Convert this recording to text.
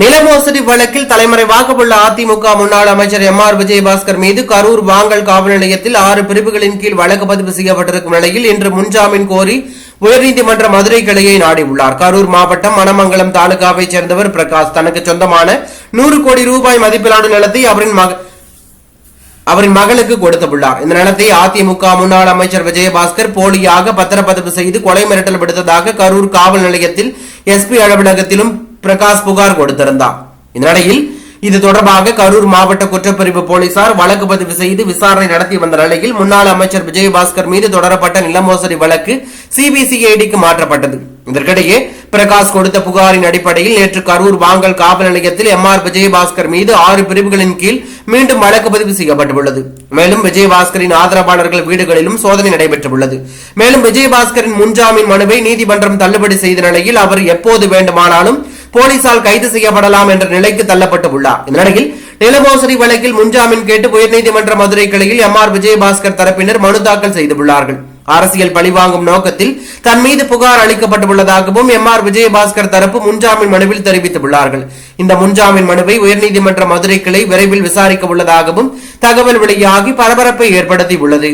நில மோசடி வழக்கில் தலைமறைவாக உள்ள அதிமுக முன்னாள் அமைச்சர் எம் ஆர் விஜயபாஸ்கர் மீது கரூர் வாங்கல் காவல் நிலையத்தில் ஆறு பிரிவுகளின் கீழ் வழக்கு பதிவு செய்யப்பட்டிருக்கும் நிலையில் இன்று முன்ஜாமீன் கோரி உயர்நீதிமன்ற மதுரை கிளையை நாடியுள்ளார். கரூர் மாவட்டம் மணமங்கலம் தாலுகாவைச் சேர்ந்தவர் பிரகாஷ். தனக்கு சொந்தமான நூறு கோடி ரூபாய் மதிப்பிலான நிலத்தை அவரின் மக அவரின் மகளுக்கு கொடுத்துள்ளார் இந்த நிலத்தை அதிமுக முன்னாள் அமைச்சர் விஜயபாஸ்கர் போலியாக பத்திரப்பதிவு செய்து கொலை மிரட்டல் விடுத்ததாக கரூர் காவல் நிலையத்தில் எஸ்பி அலுவலகத்திலும் பிரகாஷ் புகார் கொடுத்திருந்தார் இந்நிலையில் இது தொடர்பாக கரூர் மாவட்ட குற்றப்பிரிவு போலீசார் வழக்கு பதிவு செய்து விசாரணை நடத்தி வந்த நிலையில் முன்னாள் அமைச்சர் விஜயபாஸ்கர் மீது தொடரப்பட்ட நிலமோசடி வழக்கு சிபிசிஐடிக்கு மாற்றப்பட்டது. இதற்கிடையே பிரகாஷ் கொடுத்த புகாரின் அடிப்படையில் நேற்று கரூர் வாங்கல் காவல் நிலையத்தில் எம் ஆர் விஜயபாஸ்கர் மீது ஆறு பிரிவுகளின் கீழ் மீண்டும் வழக்கு பதிவு செய்யப்பட்டுள்ளது. மேலும் விஜயபாஸ்கரின் ஆதரவாளர்கள் வீடுகளிலும் சோதனை நடைபெற்றுள்ளது. மேலும் விஜயபாஸ்கரின் முன்ஜாமீன் மனுவை நீதிமன்றம் தள்ளுபடி செய்த நிலையில் அவர் எப்போது வேண்டுமானாலும் போலீசால் கைது செய்யப்படலாம் என்ற நிலைக்கு தள்ளப்பட்டு உள்ளார். இந்த நிலையில் நிலமோசடி வழக்கில் முன்ஜாமீன் கேட்டு உயர்நீதிமன்ற மதுரை கிளையில் எம் ஆர் விஜயபாஸ்கர் தரப்பினர் மனு தாக்கல் செய்துள்ளார்கள். அரசியல் பழிவாங்கும் நோக்கத்தில் தன் மீது புகார் அளிக்கப்பட்டுள்ளதாகவும் எம் ஆர் விஜயபாஸ்கர் தரப்பு முன்ஜாமீன் மனுவில் தெரிவித்துள்ளார்கள். இந்த முன்ஜாமீன் மனுவை உயர்நீதிமன்ற மதுரை கிளை விரைவில் விசாரிக்க உள்ளதாகவும் தகவல் வெளியாகி பரபரப்பை ஏற்படுத்தியுள்ளது.